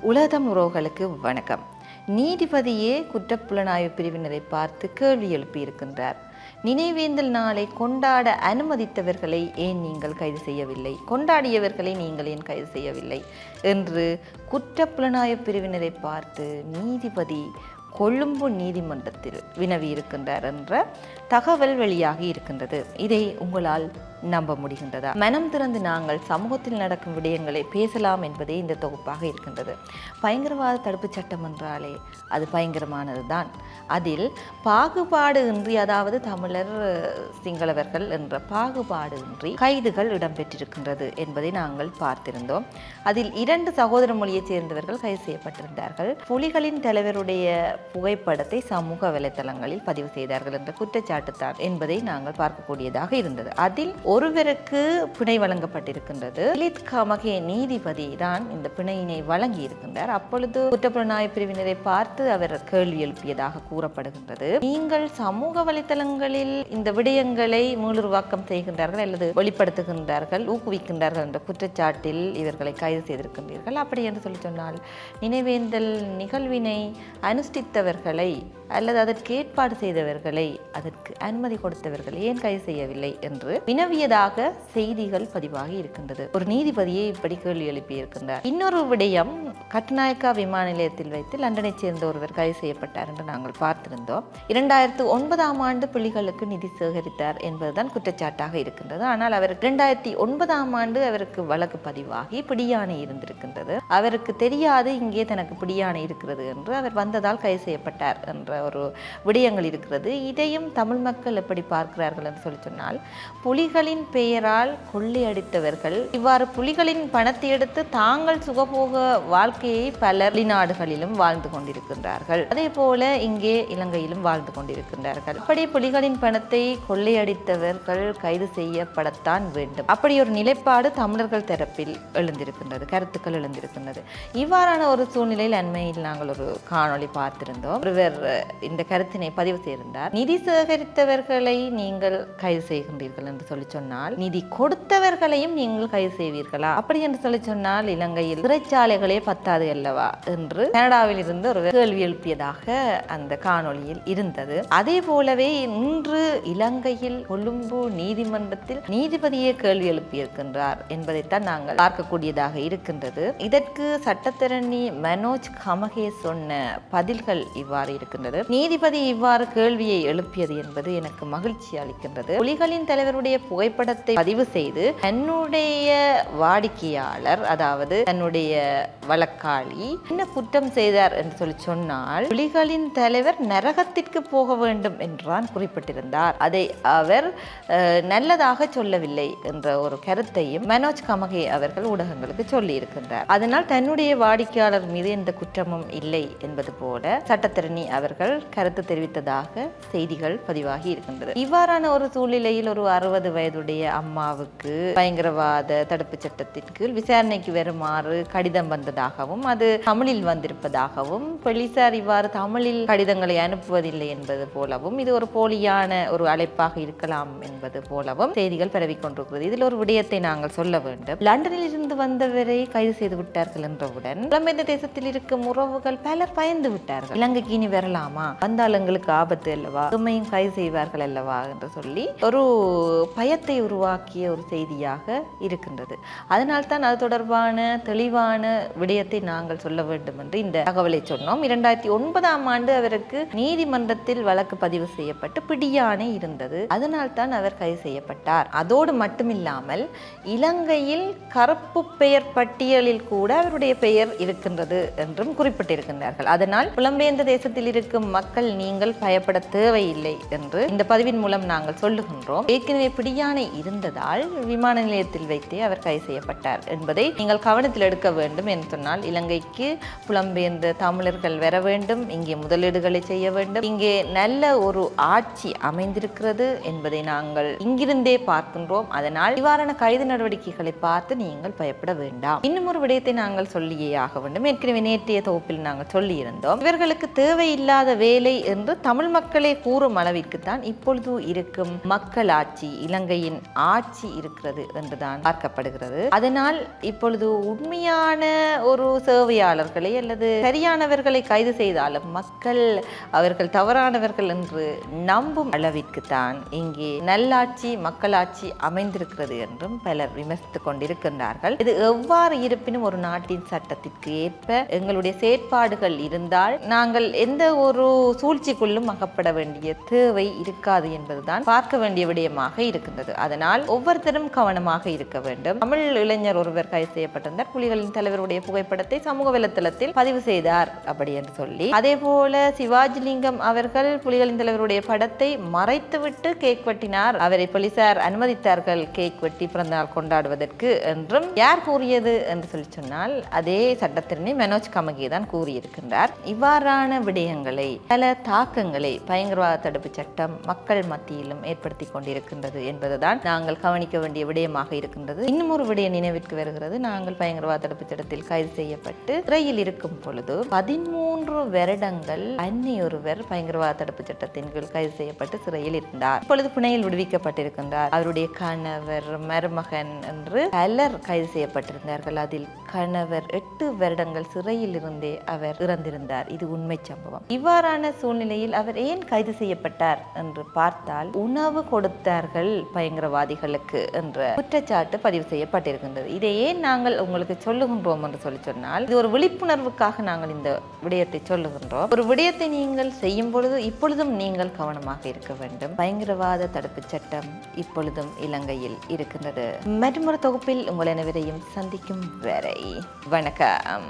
உலகம் உறவுகளுக்கு வணக்கம். நீதிபதியே குற்றப்புலனாய்வு பிரிவினரை பார்த்து கேள்வி எழுப்பியிருக்கின்றார். நினைவேந்தல் நாளை கொண்டாட அனுமதித்தவர்களை ஏன் நீங்கள் கைது செய்யவில்லை? கொண்டாடியவர்களை நீங்கள் ஏன் கைது செய்யவில்லை? என்று குற்றப்புலனாய்வு பிரிவினரை பார்த்து நீதிபதி கொழும்பு நீதிமன்றத்தில் வினவி இருக்கின்றார் என்ற தகவல் வெளியாகி இருக்கின்றது. இதை உங்களால் நம்ப முடிகின்றதா? மனம் திறந்து நாங்கள் சமூகத்தில் நடக்கும் விடயங்களை பேசலாம் என்பதே இந்த தொகுப்பாக இருக்கின்றது. பயங்கரவாத தடுப்புச் சட்டம் என்றாலே அது பயங்கரமானது தான் அதில் பாகுபாடு இன்றி அதாவது தமிழர் சிங்களவர்கள் என்ற பாகுபாடு இன்றி கைதுகள் இடம்பெற்றிருக்கின்றது என்பதை நாங்கள் பார்த்திருந்தோம். அதில் இரண்டு சகோதர மொழியைச் சேர்ந்தவர்கள் கைது செய்யப்பட்டிருந்தார்கள். புலிகளின் தலைவருடைய புகைப்படத்தை சமூக வலைத்தளங்களில் பதிவு செய்தார்கள் என்ற குற்றச்சாட்டு தான் என்பதை நாங்கள் பார்க்கக்கூடியதாக இருந்தது. அதில் ஒருவருக்கு பிணை வழங்கப்பட்டிருக்கின்றது. லலித் கமகே நீதிபதி தான் இந்த பிணையினை வழங்கி இருக்கின்றார் அப்பொழுது குற்றப்புலனாய்வு பிரிவினரை பார்த்து அவர் கேள்வி எழுப்பியதாக கூறப்படுகின்றது. நீங்கள் சமூக வலைத்தளங்களில் இந்த விடயங்களை மீளுருவாக்கம் செய்கின்றார்கள் அல்லது வெளிப்படுத்துகின்றார்கள் ஊக்குவிக்கின்றார்கள் என்ற குற்றச்சாட்டில் இவர்களை கைது செய்திருக்கின்றீர்கள். அப்படி என்று சொல்லி சொன்னால் நினைவேந்தல் நிகழ்வினை அனுஷ்டி அனுஷ்டித்தவர்களை அல்லது அதற்கு ஏற்பாடு செய்தவர்களை அதற்கு அனுமதி கொடுத்தவர்களை ஏன் கைது செய்யவில்லை என்று வினவியதாக செய்திகள் பதிவாகி இருக்கின்றது. ஒரு நீதிபதியை இப்படி கேள்வி எழுப்பியிருக்கின்றார். இன்னொரு விடயம் கட்நாயக்கா விமான நிலையத்தில் வைத்து லண்டனைச் சேர்ந்த ஒருவர் கைது செய்யப்பட்டார் என்று நாங்கள் பார்த்திருந்தோம். இரண்டாயிரத்து ஒன்பதாம் ஆண்டு புலிகளுக்கு நிதி சேகரித்தார் என்பதுதான் குற்றச்சாட்டாக இருக்கின்றது. ஆனால் அவர் இரண்டாயிரத்தி ஒன்பதாம் ஆண்டு அவருக்கு வழக்கு பதிவாகி பிடியாணை இருந்திருக்கின்றது. அவருக்கு தெரியாது இங்கே தனக்கு பிடியாணை இருக்கிறது என்று. அவர் வந்ததால் கைது செய்யப்பட்டார் என்ற ஒரு விடயங்கள் இருக்கிறது. இதையும் தமிழ் மக்கள் எப்படி பார்க்கிறார்கள் என்று சொல்லி சொன்னால் புலிகளின் பெயரால் கொள்ளையடித்தவர்கள் இவ்வாறு புலிகளின் பணத்தை எடுத்து தாங்கள் சுகபோக வாழ்க்கையை பல வெளிநாடுகளிலும் வாழ்ந்து கொண்டிருக்கின்றார்கள். அதே போல இங்கே இலங்கையிலும் வாழ்ந்து கொண்டிருக்கின்றார்கள். அப்படி புலிகளின் பணத்தை கொள்ளையடித்தவர்கள் கைது செய்யப்படத்தான் வேண்டும். அப்படி ஒரு நிலைப்பாடு தமிழர்கள் தரப்பில் எழுந்திருக்கின்றது கருத்துக்கள் எழுந்திருக்கின்றது. இவ்வாறான ஒரு சூழ்நிலையில் அண்மையில் நாங்கள் ஒரு காணொளி பார்த்து பார்த்திருந்தோம் ஒருவர் இந்த கருத்தினை பதிவு செய்திருந்தார். நிதி சேகரித்தவர்களை நீங்கள் கைது செய்கின்றீர்கள் என்று சொல்லி சொன்னால் நிதி கொடுத்தவர்களையும் நீங்கள் கைது செய்வீர்களா? அப்படி என்று சொல்லி சொன்னால் இலங்கையில் சிறைச்சாலைகளே பத்தாது அல்லவா? என்று கனடாவில் இருந்து ஒரு கேள்வி எழுப்பியதாக அந்த காணொளியில் இருந்தது. அதே போலவே இன்று இலங்கையில் கொழும்பு நீதிமன்றத்தில் நீதிபதியே கேள்வி எழுப்பியிருக்கின்றார் என்பதைத்தான் நாங்கள் பார்க்கக்கூடியதாக இருக்கின்றது. இதற்கு சட்டத்திரணி மனோஜ் கமகே சொன்ன பதில்கள் இவ்வாறு இருக்கின்றது. நீதிபதி இவ்வாறு கேள்வியை எழுப்பியது என்பது எனக்கு மகிழ்ச்சி அளிக்கின்றது. புலிகளின் தலைவருடைய புகைப்படத்தை பதிவு செய்து தன்னுடைய வாடிக்கையாளர் அதாவது தன்னுடைய வழக்காளி என்ன குற்றம் செய்தார் என்று சொல்லி சொன்னால் புலிகளின் தலைவர் நரகத்திற்கு போக வேண்டும் என்றான் குறிப்பிட்டிருந்தார். அதை அவர் நல்லதாக சொல்லவில்லை என்ற ஒரு கருத்தையும் மனோஜ் கமகே அவர்கள் ஊடகங்களுக்கு சொல்லி இருக்கின்றார் அதனால் தன்னுடைய வாடிக்கையாளர் மீது எந்த குற்றமும் இல்லை என்பது போல சட்டத்திரணி அவர்கள் கருத்து தெரிவித்ததாக செய்திகள் பதிவாகி இருக்கின்றது. இவ்வாறான ஒரு சூழ்நிலையில் ஒரு அறுபது வயதுடைய அம்மாவுக்கு பயங்கரவாத தடுப்பு சட்டத்தின் கீழ் விசாரணைக்கு வருமாறு கடிதம் வந்ததாகவும் அது தமிழில் வந்திருப்பதாகவும் போலீசார் இவ்வாறு தமிழில் கடிதங்களை அனுப்புவதில்லை என்பது போலவும் இது ஒரு போலியான ஒரு அழைப்பாக இருக்கலாம் என்பது போலவும் செய்திகள் பரவிக்கொண்டிருக்கிறது இதில் ஒரு விடயத்தை நாங்கள் சொல்ல வேண்டும். லண்டனில் இருந்து வந்தவரை கைது செய்து விட்டார்கள் என்றவுடன் புலம்பெயர்ந்த தேசத்தில் இருக்கும் உறவுகள் பலர் பயந்து விட்டார்கள். இலங்கைக்கு இனி வரலாமா? வந்தால் எங்களுக்கு ஆபத்து அல்லவா? உண்மையும் கைது செய்வார்கள் அல்லவா? என்று சொல்லி ஒரு பயத்தை உருவாக்கிய ஒரு செய்தியாக இருக்கின்றது. அதனால் தான் அது தொடர்பான தெளிவான விடயத்தை நாங்கள் சொல்ல வேண்டும் என்று இந்த தகவலை சொன்னோம். இரண்டாயிரத்தி ஒன்பதாம் ஆண்டு அவருக்கு நீதிமன்றத்தில் வழக்கு பதிவு செய்யப்பட்டு பிடியானை இருந்தது. அதனால் தான் அவர் கைது செய்யப்பட்டார். அதோடு மட்டுமில்லாமல் இலங்கையில் கருப்பு பெயர் பட்டியலில் கூட அவருடைய பெயர் இருக்கின்றது என்றும் குறிப்பிட்டிருக்கின்றார்கள். அதனால் எந்த தேசத்தில் இருக்கும் மக்கள் நீங்கள் பயப்பட தேவையில்லை என்று இந்த பதிவின் மூலம் நாங்கள் சொல்லுகின்றோம். ஏற்கனவே பிடியானை இருந்ததால் விமான நிலையத்தில் வைத்தே அவர் கைது செய்யப்பட்டார் என்பதை நீங்கள் கவனத்தில் எடுக்க வேண்டும் என்று சொன்னால் இலங்கைக்கு புலம்பெயர்ந்த தமிழர்கள் வர வேண்டும் இங்கே முதலீடுகளை செய்ய வேண்டும். இங்கே நல்ல ஒரு ஆட்சி அமைந்திருக்கிறது என்பதை நாங்கள் இங்கிருந்தே பார்க்கின்றோம். அதனால் இவ்வாறான கைது நடவடிக்கைகளை பார்த்து நீங்கள் பயப்பட வேண்டாம். இன்னும் ஒரு விடயத்தை நாங்கள் சொல்லியே ஆக வேண்டும். ஏற்கனவே நேற்றைய தொகுப்பில் நாங்கள் சொல்லியிருந்தோம். இவர்களுக்கு தேவையில்லாத வேலை என்று தமிழ் மக்களே கூறும் அளவிற்கு தான் இப்பொழுது இருக்கும் மக்கள் ஆட்சி இலங்கையின் ஆட்சி இருக்கிறது என்றுதான் பார்க்கப்படுகிறது. அதனால் இப்பொழுது உண்மையான ஒரு சேவையாளர்களை அல்லது சரியானவர்களை கைது செய்தாலும் மக்கள் அவர்கள் தவறானவர்கள் என்று நம்பும் அளவிற்கு தான் இங்கே நல்லாட்சி மக்களாட்சி அமைந்திருக்கிறது என்றும் பலர் விமர்சித்துக் கொண்டிருக்கின்றார்கள். இது எவ்வாறு இருப்பினும் ஒரு நாட்டின் சட்டத்திற்கு ஏற்ப எங்களுடைய செயற்பாடுகள் இருந்தால் நாங்கள் எந்த ஒரு சூழ்ச்சிக்குள்ளும் அகப்பட வேண்டிய தேவை இருக்காது என்பதுதான் பார்க்க வேண்டிய விடயமாக இருக்கின்றது. அதனால் ஒவ்வொருத்தரும் கவனமாக இருக்க வேண்டும். தமிழ் இளைஞர் ஒருவர் கைது செய்யப்பட்டிருந்தார். புலிகளின் தலைவருடைய புகைப்படத்தை சமூக வலைத்தளத்தில் பதிவு செய்தார் அப்படி என்று சொல்லி. அதே போல சிவாஜிலிங்கம் அவர்கள் புலிகளின் தலைவருடைய படத்தை மறைத்துவிட்டு கேக் வெட்டினார். அவரை போலீசார் அனுமதித்தார்கள். கேக் வெட்டி பிறந்தநாள் கொண்டாடுவதற்கு என்றும் யார் கூறியது என்று சொல்லி சொன்னால் அதே சட்டத்திறனை மனோஜ் கமகி தான் கூறியிருக்கின்றார். இவ்வாறு தவறான விடயங்களை பல தாக்கங்களை பயங்கரவாத தடுப்பு சட்டம் மக்கள் மத்தியிலும் ஏற்படுத்தி கொண்டிருக்கின்றது என்பதுதான் நாங்கள் கவனிக்க வேண்டிய விடயமாக இருக்கின்றது. இன்னும் ஒரு விடயம் நினைவிற்கு வருகிறது. நாங்கள் பயங்கரவாத தடுப்பு சட்டத்தில் கைது செய்யப்பட்டு சிறையில் இருக்கும் பொழுது பதிமூன்று வருடங்கள் அன்னி ஒருவர் பயங்கரவாத தடுப்பு சட்டத்தின் கீழ் கைது செய்யப்பட்டு சிறையில் இருந்தார். இப்பொழுது புனையில் விடுவிக்கப்பட்டிருக்கின்றார். அவருடைய கணவர் மருமகன் என்று பலர் கைது செய்யப்பட்டிருந்தார்கள். அதில் கணவர் எட்டு வருடங்கள் சிறையில் இருந்தே அவர் இறந்திருந்தார். இது உண்மை சம்பவம். இவ்வாறான சூழ்நிலையில் அவர் ஏன் கைது செய்யப்பட்டார் என்று பார்த்தால் உணவு கொடுத்தார்கள் பயங்கரவாதிகளுக்கு என்ற குற்றச்சாட்டு பதிவு செய்யப்பட்டிருக்கின்றது. இதை ஏன் நாங்கள் உங்களுக்கு சொல்லுகின்றோம் என்று சொல்லி சொன்னால் இது ஒரு விழிப்புணர்வுக்காக நாங்கள் இந்த விடயத்தை சொல்லுகின்றோம். ஒரு விடயத்தை நீங்கள் செய்யும் பொழுது இப்பொழுதும் நீங்கள் கவனமாக இருக்க வேண்டும். பயங்கரவாத தடுப்பு சட்டம் இப்பொழுதும் இலங்கையில் இருக்கின்றது. மற்றொரு தொகுப்பில் உங்கள் அனைவரையும் சந்திக்கும் வரை வணக்கம்.